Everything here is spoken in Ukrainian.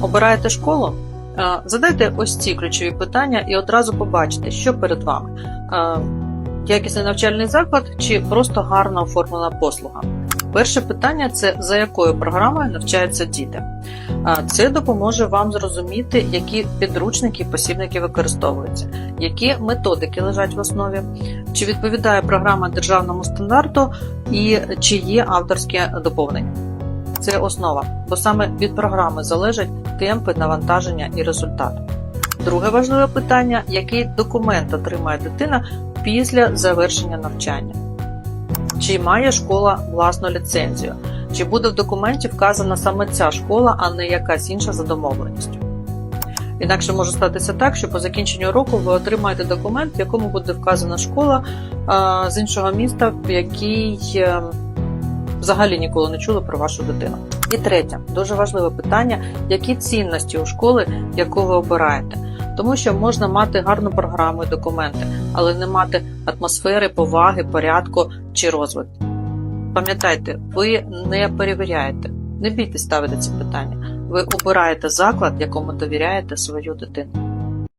Обираєте школу? Е, Задайте ось ці ключові питання і одразу побачите, що перед вами. Е, Якісний навчальний заклад чи просто гарно оформлена послуга. Перше питання це за якою програмою навчаються діти. Е, Це допоможе вам зрозуміти, які підручники і посібники використовуються, які методики лежать в основі, чи відповідає програма державному стандарту і чи є авторське доповнення. Це основа, бо саме від програми залежать темпи, навантаження і результат. Друге важливе питання: який документ отримає дитина після завершення навчання? Чи має школа власну ліцензію? Чи буде в документі вказана саме ця школа, а не якась інша за домовленістю? Інакше може статися так, що по закінченню року ви отримаєте документ, в якому буде вказана школа з іншого міста, в якій е, взагалі ніколи не чули про вашу дитину. І третє, дуже важливе питання: які цінності у школи, яку ви обираєте? Тому що можна мати гарну програму і документи, але не мати атмосфери, поваги, порядку чи розвитку. Пам'ятайте, ви не перевіряєте, не бійтесь ставити ці питання. Ви обираєте заклад, якому довіряєте свою дитину.